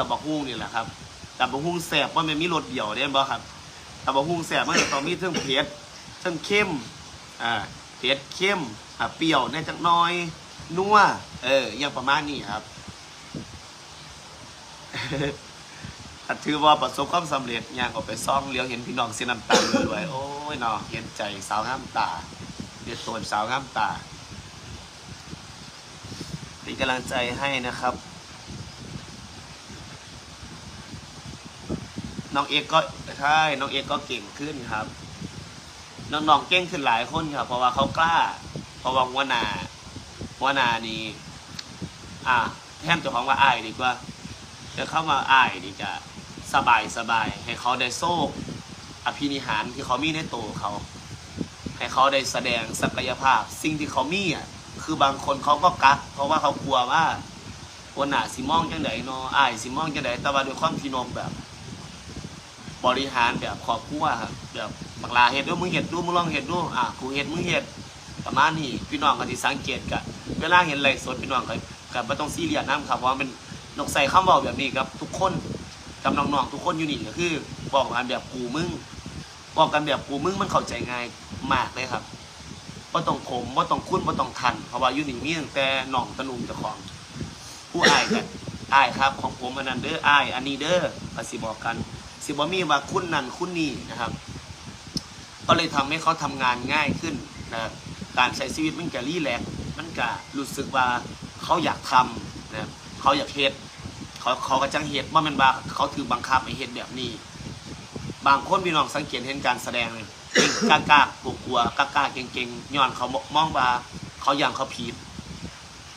ตับบักฮุ้งนี่แหละครับตับบักฮุ้งแสบว่ามันมีรสเดียวเด้บ่ครับตับบักฮุ้งแสบมันจะต้องมีเทั้งเผ็ดเทั้งเข้มอ่าเผ็ดเข้มอ่าเปรี้ยวแน่จักน้อยนัวเอออย่างประมาณนี้ครับถ้าถือว่าประสบความสำเร็จอยากออกไปซ่องเลี้ยวเห็นพี่น้องเสียน้ำตาเลยวยโอ้ยเนาะเห็นใจสาวงามตาเดือดโตนสาวงามตาเป็นกำลังใจให้นะครับ น้องเอกก็ใช่น้องเอกก็เก่งขึ้นครับ น้องๆเก่งขึ้นหลายคนครับ เพราะว่าเขากล้า เพราะว่าหัวหน้าหัวหน้านี่อะแทนเจ้าของว่าอายดีกว่าจะเข้ามาอายดีจะสบายสบายให้เขาได้โซ่อภินิหารที่เขามีในตัวเขา ให้เขาได้แสดงศักยภาพ สิ่งที่เขามีอะคือบางคนเขาก็กัก เพราะว่าเขากลัวว่าหัวหน้าสิมองจังไดเนาะอายสิมองจังไดแต่ว่าด้วยความที่นมแบบ บริหารแบบครอบครัวครับแบบบักลาเฮ็ดดูมึงเฮ็ดดูมึงลองเฮ็ดดูอะกูเฮ็ดมึงเฮ็ดประมาณนี้พี่น้องก็สิสังเกตกันเวลาเห็นไลฟ์สดพี่น้องก็ก็บ่ต้องซีเรียสนํครับเพราะว่ามันนกใส่คำเว้าแบบนี้กับ ทุกคนกับน้องๆทุกคนอยู่นี่ก็คือบอกกันแบบกูมึงบอกกันแบบกูมึงมันเข้าใจง่ายมากเลยครับบ่ต้องขมบ่ต้องคุ้นบ่ต้องทันเพราะว่าอยู่นี่มีตั้งแต่น้องตะนุมเจ้าของ ผู้อายกันอายครับ ของผมอันนั้นเด้ออาย อันนี้เด้อก็สิบอกกัน สิบอมีว่าคุณนั่นคุณนี่นะครับ ก็เลยทำให้เขาทำงานง่ายขึ้นนะการใช้ชีวิตมันก็รีแลกมันก็รู้สึกว่าเขาอยากทำนะเขาอยากเฮ็ดเขาเขาก็จังเฮ็ดว่ามันว่าเขาถือบังคับให้เฮ็ดแบบนี้ บางคนพี่น้องสังเกตเห็นการแสดงเลยกล้ากล้ากลัวกลัวกล้ากล้าเก่งเก่งย้อนเขามองว่าเขาอย่างเขาผิด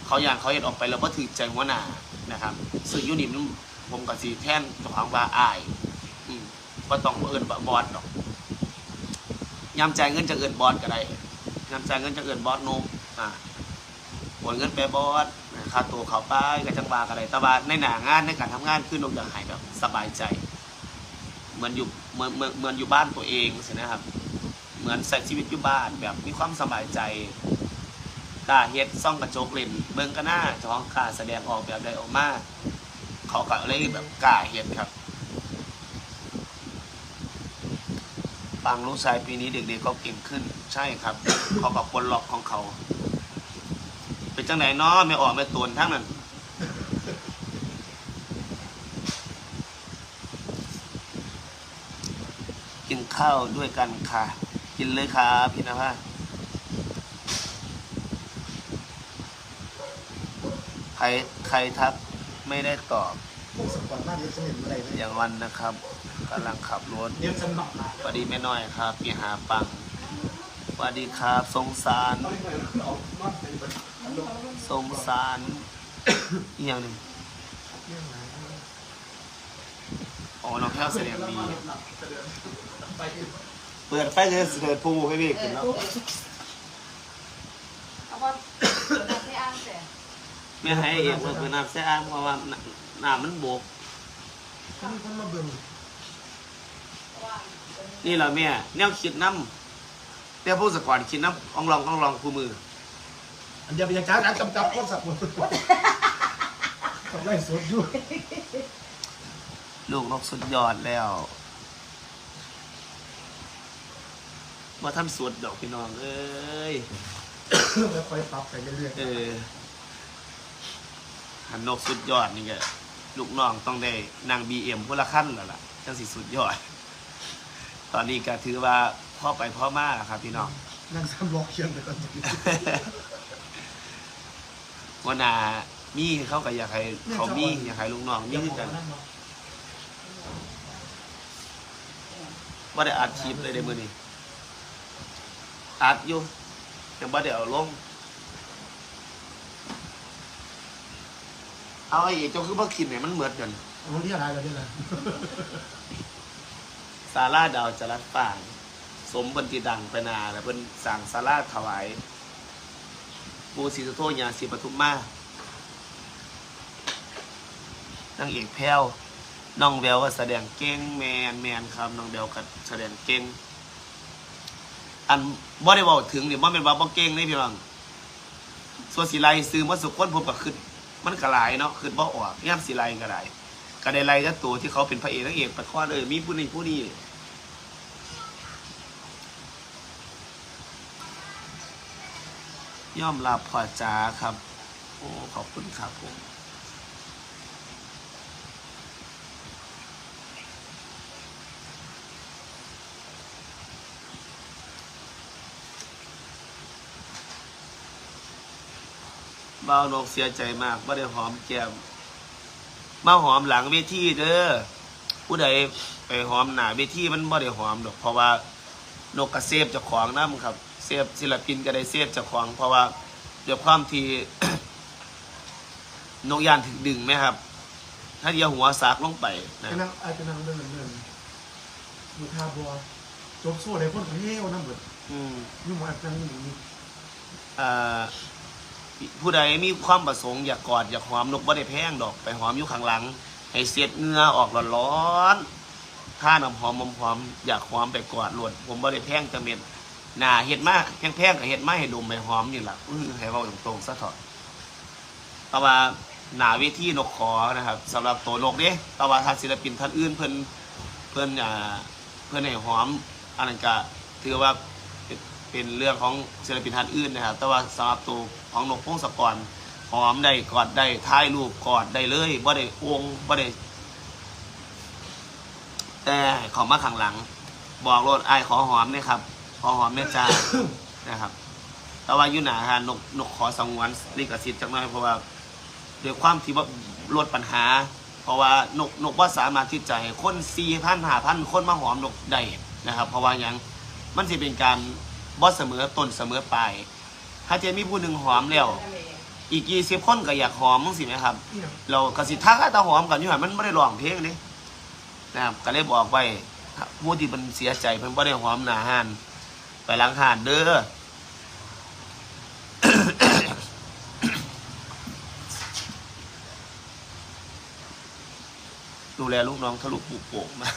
เขาอย่างเขาเฮ็ดออกไปแล้วก็ถือใจหัวหน้านะครับซึ่งอยูนิมผมกับสีแท่นของว่าอาย มก็ต้องเอินบอสดอกยำใจายเงินจะเอินบอสก็ได้ยำใจายเงินจะเอินบอสนมอ่าโอนเงินไปบอสค่าตัวเขาไปกับจังหวาก็ได้แต่ว่าในหนางานในการทำงานคือนกอย่ากใหายแบบสบายใจ เหมือนอยู่เหมือนเหมือนเหมือนอยู่บ้านตัวเองสินะครับ เหมือนใส่ชีวิตอยู่บ้านแบบมีความสบายใจกล้าเฮ็ดซ่องกระจกเล่นเบิ่งก็น่าเจ้องกาแสดงออกแบบใดออกมาเขาก็เลยแบบกล้าเฮ็ดครับ ฟังลูกชายปีนี้เด็กๆเขาเก่งขึ้น ใช่ครับเขากับปลล็อกของเขา เป็นจังไหนเนาะไม่ออกไม่ตวนทั้งนั้นกินข้าวด้วยกันค่ะ กินเลยครับพี่นภาใครใครทักไม่ได้ตอบ พวกสปอร์ตมากเรียนสนิทอะไรเลยอย่างวันนะครับ กำลังขับรถเรียนสมัครมาสวัสดีแม่น้อยครับพี่หาปังสวัสดีครับสงสาร สงสารอีกอย่างหนึ่งอ๋อน้องแพ้วแสดงดีเปิดไฟเลยเปิดปูให้พี่กินแล้วเอาว่าเดี๋ยวเราไปอ้างแต่ไม่ให้เองเปิดเป็นน้ำแซ่อ้างเพราะว่าน้ำมันบกท่านท่านมาเบิ่งว่า นี่แหละแม่แนวคิดน้ำแต่ผู้สกอนคิดน้ำอ่องลองอ่องลองคู่มืออันเดียวไปยังจ้าการกำกับข้อสับหมดทำไรสดอยู่ลูกนกสุดยอดแล้วว่าท่านสวดดอกพี่น้องเอ้ยแล้วค่อยปรับไปเรื่อยเออหันนกสุดยอดนี่ก็ลูกน้องต้องได้นางบีเอ็มพละขั้นแล้วล่ะจังสิสุดยอด ตอนนี้ก็ถือว่าพ่อไปพ่อมาแล้วครับพี่น้องๆนั่งซ้ำล็อกเคียงไปก่อนว่านามีเขาก็อยากให้เขามีอยากให้ลูกน้องมีคือกันว่าได้อัดคลิปเลยในมือนี้อัดอยู่ยังบ่ได้เอาลง เอาไอ้เอกเจ้าคือบ่คิดเนี่ยมันเหมือนกันรู้ที่อะไรเราเนี่ยนะซาร่าดาวจรัสป่าง สมบันติดังไปนาแล้วเพิ่นสั่งซาร่าถวาย ปูศรีสุโธญาสีปทุมมานางเอกแพ้วน้องแววก็แสดงเก่งแมนแมนครับน้องแววก็แสดงเก่งอันบ่ได้บอกถึงเนี่บ่เป็นว่าบ่เก่งนี่พี่น้องส่วนสีไลซื้อมาสุกคนผมก็ขึ้นมันก็หลายเนาะขึ้นบ่ออกยามสีไลก็ได้ก็ได้ไลก็ตัวที่เขาเป็นพระเอกนางเอกไปคอดเออมีผู้นี้ผู้นี้ ย่อมรับพอจ้าครับ โอ้ขอบคุณครับผมบ่าวนกเสียใจมากว่ได้หอมแก้มมาหอมหลังเวทีเด้อผู้ใดไปหอมหน้าเวทีมันบ่ได้หอมดอกเพราะว่านกกระเซฟจ้าของน้ำครับ เซฟศิลปินก็ได้เซฟเจ้าของเพราะว่าเดี๋ยวความที่ นกยานถึงดึงไหมครับ ถ้าเดียวหัวสากลงไปนะไอ้นั่งไอ้เป็นนั่งเดินเดินมือทาบัวจบสู้อะไรคนเฮ้ยน้ำเบิดอืมยุ่งมาจังอยู่นี่อ่าผู้ใดมีความประสงค์อยากกอดอยากหอมนกบ่ได้แพงดอกไปหอมอยู่ข้างหลัง ให้เสียดเหงื่อออกร้อนๆถ้าน้ำหอมหอมๆอยากหอมไปกอดลวดผมบ่ได้แพงจังเม็ด หนาเฮ็ดมาแพงๆก็เฮ็ดไมาให้ดมไปหอมนี่หล่ะอื้อให้เว้าตรงๆซะเถอะต่ว่าหน้าเวทีนกขอนะครับสำหรับตัวนกเด้แต่ว่าทางศิลปินท่านอื่นเพิ่นเพิ่นอ่าเพิ่นให้หอมอันนั้นก็ถือว่าเป็นเรื่องของศิลปินท่านอื่นนะครับ แต่ว่าสำหรับตัวของนกพงศกรหอมได้กอดได้ถ่ายรูปกอดได้เลยบ่ได้องบ่ได้แต่ของมาข้างหลัง บอกรถไอ้ขอหอมเนี่ยครับ ขอหอมเนี่จ้า นะครับ แต่ว่าอยู่หนาฮะนกนกขอสงวนลิขสิทธิ์จักหน่อยเพราะว่าด้วยความที่ว่าลดปัญหา เพราะว่านกนกว่าสามารถที่จะให้คนสี่พันหาพันคนมาหอมนกได้นะครับ เพราะว่าหยังมันจะเป็นการบอสเสมอต้นเสมอปลายถ้าเจมีผู้หนึ่งหอมแล้วอีกยี่สิบคนก็อยากหอมมั้งสิไหมครับเนี่ยเรากสิทักตาหอมกันอยู่หันมันไม่ได้ร้องเพลงนี่นะครับก็เลยบอกไปผู้ที่มันเสียใจเพิ่นบ่ได้หอมหนาหาน ไปล้างหานเด้อดูแลลูกน้องทะลุปุกโป่งมา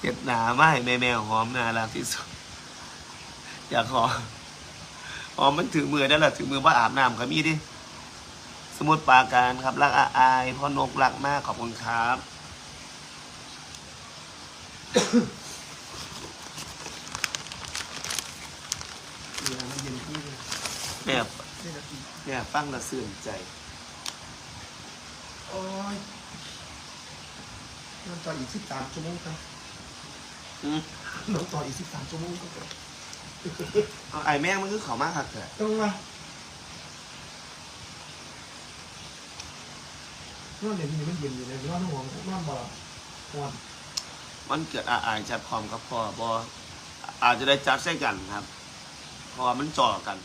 เห็ดหนาไม่แม่แมวหอมนารักที่สุด อยากหอมหอมมันถือมือได้ละถือมือว่าอาบน้ำก็มีดิ สมุดปราการครับ รักอาอายพ่อนกรักมากขอบคุณครับ เวลามันเย็นที่เลย แม่นี่นะกินแม่ฟังและสื่นใจ โอ้ยนอนต่ออีกสิบสามชั่วโมงครับอืมนอนต่ออีกสิบสามชั่วโมงครับเอาไอ้แม่งมันคือเขามากครับเถอะต้องมานอนเดี๋ยวนี้มันเย็นอยู่เลยนอนห่วงนอนบ่หลับนอนมันเกิดอาอายจัดความกับพ่อบออาจจะได้จัดใส่กันครับเพราะว่ามันจ่อกัน